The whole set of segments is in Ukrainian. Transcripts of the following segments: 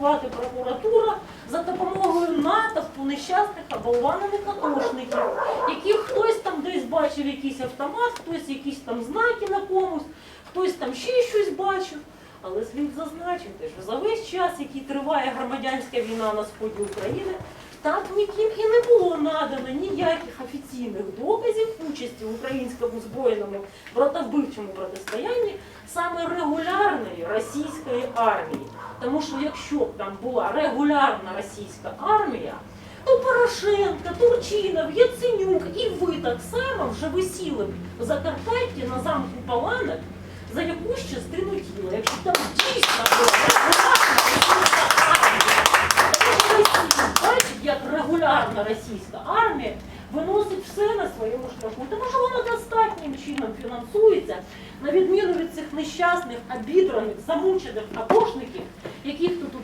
Прокуратура за допомогою натовпу нещасних оболванених атошників, яких хтось там десь бачив якийсь автомат, хтось якісь там знаки на комусь, хтось там ще щось бачив. Але слід зазначити, що за весь час, який триває громадянська війна на сході України, так ніким і не було надано ніяких офіційних доказів участі в українському збройному братовбивчому протистоянні саме регулярної російської армії. Тому що якщо б там була регулярна російська армія, то Порошенко, Турчинов, Яценюк і ви так само вже висіли б в Закарпатті на замку Паланок за якусь частину тіла, якщо там дійсно регулярна російська армія. Тому що Росія бачить, як регулярна російська армія виносить все на своєму шляху. Тому що вона достатнім чином фінансується, на відміну від цих нещасних, обідраних, замучених атошників, яких тут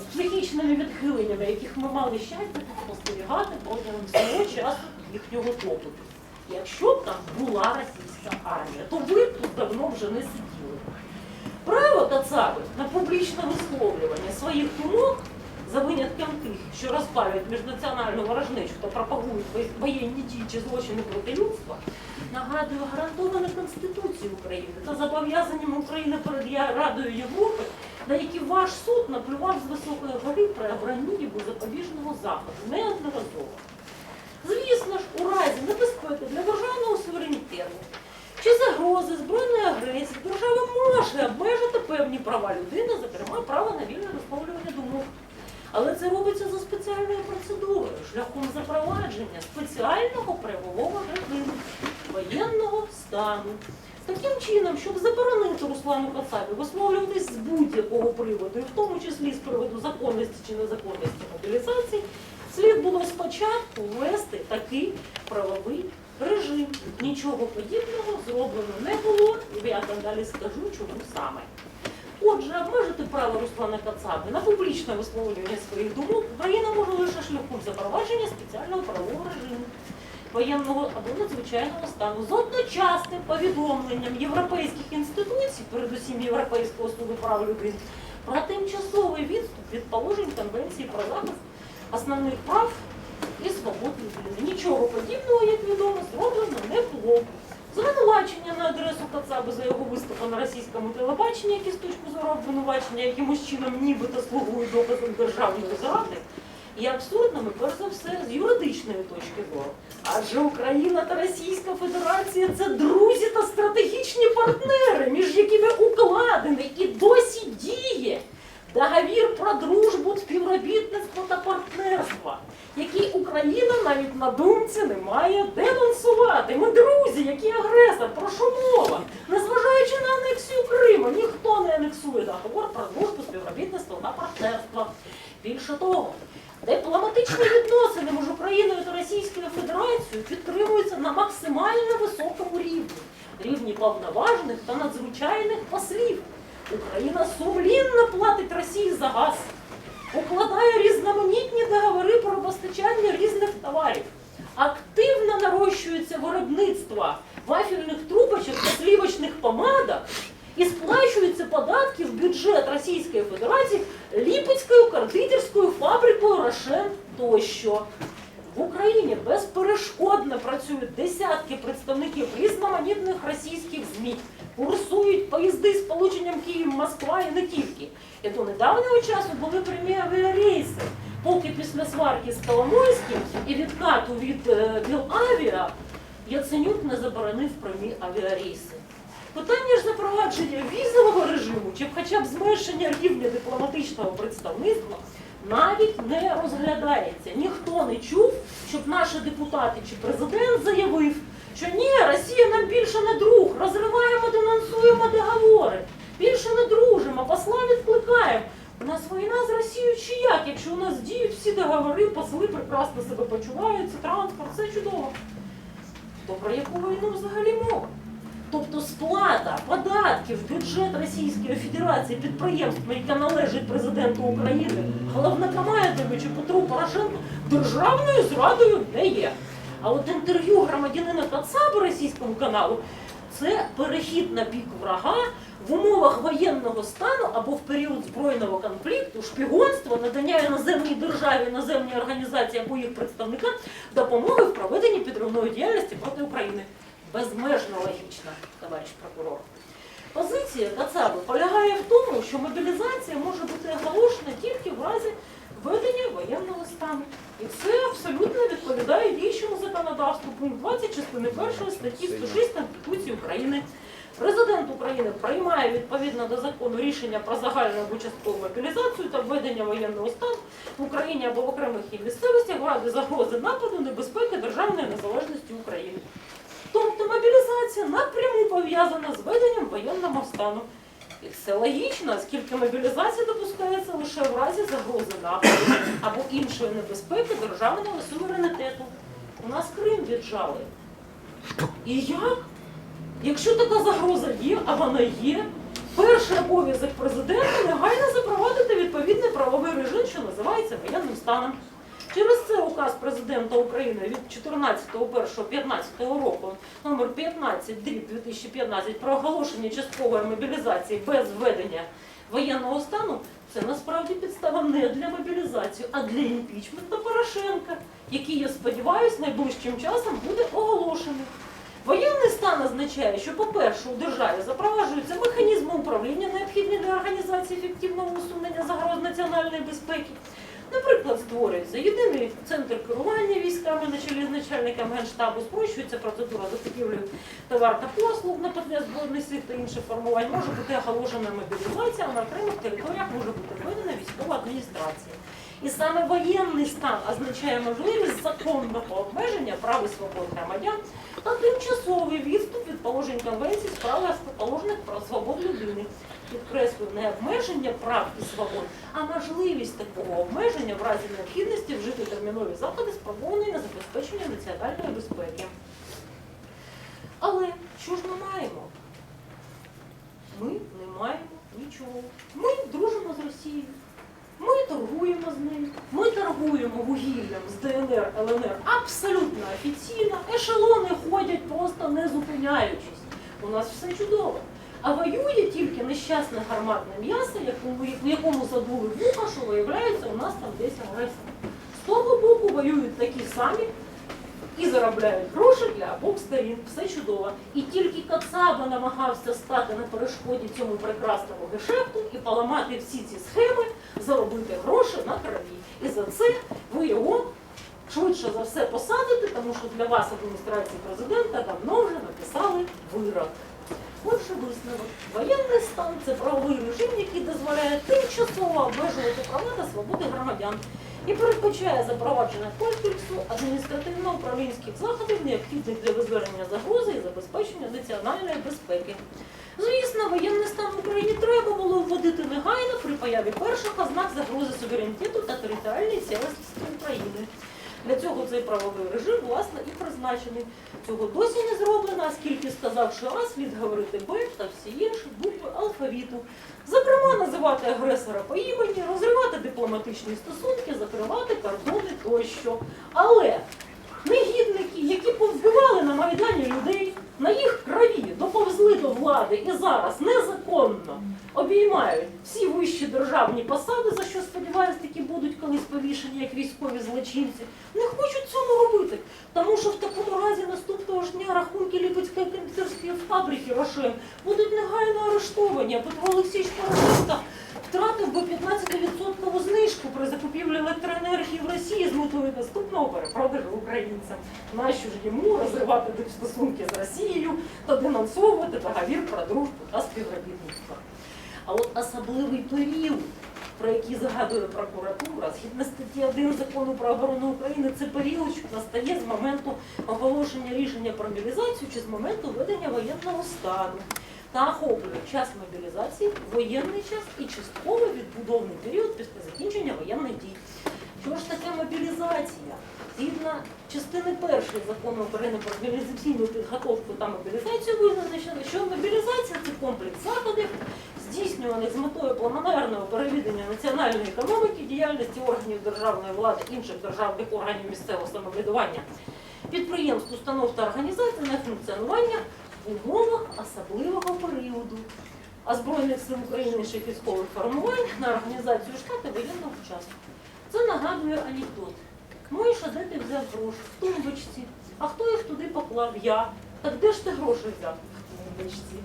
з психічними відхиленнями, яких ми мали щастя тут спостерігати протягом всього часу їхнього побуту. Якщо б там була російська армія, то ви б тут давно вже не сиділи. Право Кацаби на публічне висловлювання своїх думок за винятком тих, що розпалюють міжнаціональну ворожнечу та пропагують воєнні дії чи злочини проти людства, нагадує гарантоване Конституцією України та зобов'язаннями України перед Радою Європи, на які ваш суд наплював з високої гори при обранні його запобіжного заходу неодноразово. Звісно ж, у разі небезпеки для державного суверенітету чи загрози збройної агресії держава може обмежити певні права людини, зокрема право на вільне висловлювання думок. Але це робиться за спеціальною процедурою, шляхом запровадження спеціального правового режиму воєнного стану. Таким чином, щоб заборонити Руслану Кацабі висловлюватись з будь-якого приводу, і в тому числі з приводу законності чи незаконності мобілізації, слід було спочатку ввести такий правовий режим. Нічого подібного зроблено не було, і я там далі скажу, чому саме. Отже, обмежити право Руслана Кацаби на публічне висловлювання своїх думок Україна може лише шляхом запровадження спеціального правового режиму воєнного або надзвичайного стану з одночасним повідомленням європейських інституцій, передусім Європейського суду прав людини, про тимчасовий відступ від положень Конвенції про захист основних прав і свобод людини. Нічого подібного, як відомо, зроблено не було. Звинувачення на адресу Кацаби за його виступи на російському телебаченні, які з точки зору обвинувачення якимось чином нібито слугують доказом державної зради, є абсурдними, перш за все, з юридичної точки зору. Адже Україна та Російська Федерація це друзі та стратегічні партнери, між якими укладений і досі діє договір про дружбу, співробітництво та партнерство, який Україна навіть на думці не має денонсувати. Ми друзі, які агресор, про що мова? Незважаючи на анексію Криму, ніхто не анексує договор про дружбу, співробітництво та партнерство. Більше того, дипломатичні відносини між Україною та Російською Федерацією підтримуються на максимально високому рівні, рівні повноважених та надзвичайних послів. Україна сумлінно платить Росії за газ, укладає різноманітні договори про постачання різних товарів. Активно нарощується виробництво вафельних трубочок та слівочних помадок і сплачуються податки в бюджет Російської Федерації Ліпецькою кондитерською фабрикою Рошен тощо. В Україні безперешкодно працюють десятки представників різноманітних російських ЗМІ, курсують поїзди з полученням Київ-Москва і не тільки. І до недавнього часу були прямі авіарейси, поки після сварки з Коломойським і відкату від е, Білавіа Яценюк не заборонив прямі авіарейси. Питання ж запровадження візового режиму чи хоча б зменшення рівня дипломатичного представництва навіть не розглядається. Ніхто не чув, щоб наші депутати чи президент заявив, що ні, Росія нам більше не друг, розриваємо, денонсуємо договори, більше не дружимо, посла відкликаємо. У нас війна з Росією чи як, якщо у нас діють всі договори, посли прекрасно себе почуваються, транспорт, все чудово. То про яку війну взагалі мова? Тобто сплата податків в бюджет Російської Федерації підприємствами, яке належить президенту України, головнокомандуючу Петру Порошенку, державною зрадою не є. А от інтерв'ю громадянина Кацаби російському каналу це перехід на бік врага в умовах воєнного стану або в період збройного конфлікту, шпігонство, надання іноземній державі, іноземній організації або їх представникам допомоги в проведенні підривної діяльності проти України. Безмежно логічно, товариш прокурор. Позиція Кацаби полягає в тому, що мобілізація може бути оголошена тільки в разі введення воєнного стану. І це абсолютно відповідає діючому законодавству. Пункт 20 частини 1 статті 106 Конституції України. Президент України приймає відповідно до закону рішення про загальну або часткову мобілізацію та введення воєнного стану в Україні або в окремих її місцевостях в разі загрози нападу, небезпеки державної незалежності України. Тобто мобілізація напряму пов'язана з введенням воєнного стану. І це логічно, оскільки мобілізація допускається лише в разі загрози нападу або іншої небезпеки державного суверенітету. У нас Крим віджали. І як? Якщо така загроза є, а вона є, перший обов'язок президента негайно запровадити відповідний правовий режим, що називається воєнним станом. Через це указ президента України від 14.01.15 року номер 15 дріб 2015 про оголошення часткової мобілізації без введення воєнного стану це насправді підстава не для мобілізації, а для імпічменту Порошенка, який, я сподіваюся, найближчим часом буде оголошений. Воєнний стан означає, що, по-перше, у державі запроваджуються механізми управління, необхідні для організації ефективного усунення загроз національної безпеки. Наприклад, створюється єдиний центр керування військами на чолі з начальником генштабу, спрощується процедура закупівлі товар та послуг на збройних сил та інших формувань. Може бути оголошена мобілізація, на окремих територіях може бути введена військова адміністрація. І саме воєнний стан означає можливість законного обмеження прав і свобод громадян та тимчасовий відступ від положень конвенції з прав положених про свобод людини. Підкреслюю, не обмеження прав і свобод, а можливість такого обмеження в разі необхідності вжити термінові заходи, спрямовані на забезпечення національної безпеки. Але що ж ми маємо? Ми не маємо нічого. Ми дружимо з Росією. Торгуємо з нею. Ми торгуємо вугіллям з ДНР, ЛНР абсолютно офіційно. Ешелони ходять просто не зупиняючись. У нас все чудово. А воює тільки нещасне гарматне м'ясо, в якому задули вуха, що виявляється, у нас там десь агресор. З того боку воюють такі самі і заробляють гроші для обох сторін. Все чудово. І тільки Кацаба намагався стати на перешкоді цьому прекрасному гешефту і поламати всі ці схеми, заробити гроші на крові. І за це ви його швидше за все посадите, тому що для вас адміністрації президента давно вже написали вирок. Отже, висновок. Воєнний стан це правовий режим, який дозволяє тимчасово обмежувати права та свободи громадян і передбачає запровадження комплексу адміністративно-управлінських заходів, необхідних для визвернення загрози і забезпечення національної безпеки. Звісно, воєнний стан в Україні треба було вводити негайно при появі перших ознак загрози суверенітету та територіальній цілісності України. Для цього цей правовий режим, власне, і призначений. Цього досі не зроблено, оскільки сказавши А, слід говорити Б та всі інші букви алфавіту. Зокрема, називати агресора по імені, розривати дипломатичні стосунки, закривати кордони тощо. Але негідники, які повбивали на Майдані людей, на їх крові доповзли до влади і зараз незаконно обіймають всі вищі державні посади, за що сподіваюся, такі будуть колись повішені як військові злочинці, не хочуть цьому робити. Тому що в такому разі наступного ж дня рахунки Липецької кондитерської фабрики Рошен будуть негайно арештовані, Петро Олексійович Порошенко втратив би 15% знижку при закупівлі електроенергії в Росії з метою наступного перепродажу українцям. Нащо ж йому розривати стосунки з Росією та денонсовувати договір про дружбу та співробітництво? А от особливий період, про який згадує прокуратура, згідно статті 1 закону про оборону України, це період, що настає з моменту оголошення рішення про мобілізацію чи з моменту введення воєнного стану та охоплює час мобілізації, воєнний час і частково відбудовний період після закінчення воєнних дій. Що ж таке мобілізація? Згідно частини першої закону України про мобілізаційну підготовку та мобілізацію визначено, що мобілізація це комплекс заходів, здійснюваних з метою планомерного переведення національної економіки, діяльності органів державної влади, інших державних органів місцевого самоврядування, підприємств, установ та організацій на функціонування в умовах особливого періоду, а Збройних сил України ще військових формувань на організацію штату воєнного часу. Це нагадує анекдот. Миша, де ти взяв гроші? В тумбочці. А хто їх туди поклав? Я. Так де ж ти гроші взяв? В тумбочці.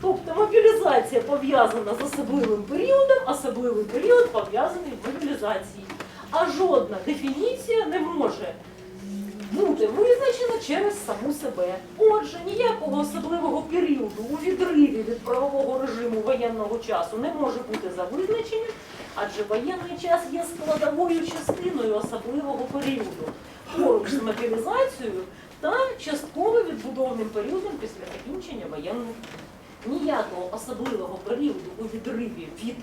Тобто мобілізація пов'язана з особливим періодом, особливий період пов'язаний з мобілізацією. А жодна дефініція не може бути визначена через саму себе. Отже, ніякого особливого періоду у відриві від правового режиму воєнного часу не може бути за визначенням, адже воєнний час є складовою частиною особливого періоду поруч з мобілізацією та частково відбудовним періодом після закінчення воєнного. Ніякого особливого періоду у відриві від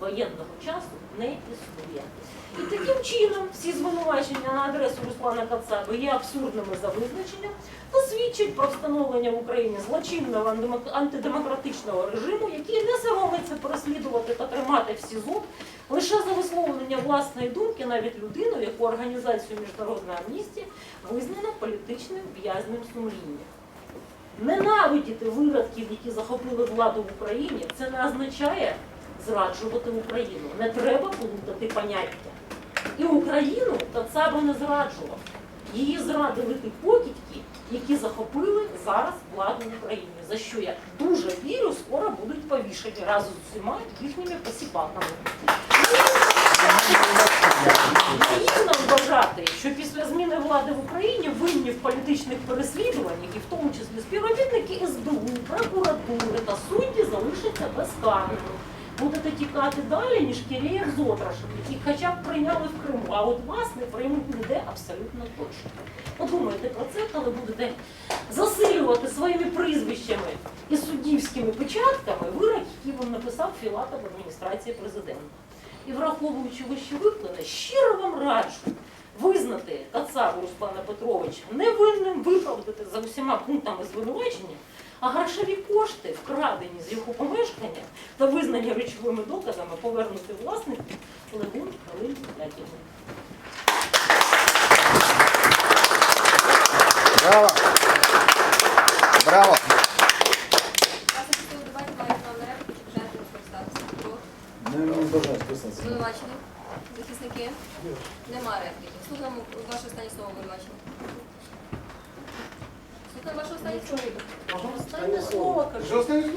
воєнного часу не існує. І таким чином всі звинувачення на адресу Руслана Кацаби є абсурдними за визначенням та свідчать про встановлення в Україні злочинного антидемократичного режиму, який не соромиться переслідувати та тримати в СІЗО лише за висловлення власної думки навіть людину, яку організацію Міжнародної амністії визнано політичним в'язнем сумління. Ненавидіти виродків, які захопили владу в Україні, це не означає зраджувати Україну. Не треба плутати поняття. І Україну Кацаба не зраджував. Її зрадили ті покидьки, які захопили зараз владу в Україні. За що я дуже вірю, скоро будуть повішені разом з усіма їхніми посіпаками. Наївно вважати, що після зміни влади в Україні політичних переслідуваннях, і в тому числі співробітники СБУ, прокуратури та судді залишаться безкарними. Будете тікати далі, ніж Кирієв з Отрашем, яких хоча б прийняли в Криму, а от вас не приймуть ніде абсолютно точно. Подумайте про це, коли будете засилювати своїми прізвищами і суддівськими печатками вирок, який вам написав Філатов в адміністрації президента. І враховуючи вище викладе, щиро вам раджу визнати Кацаву Руслана Петровича невинним виправдати за усіма пунктами звинувачення, а грошові кошти, вкрадені з його помешкання та визнані речовими доказами, повернути власнику Левун Галині Яківні. Браво! Браво!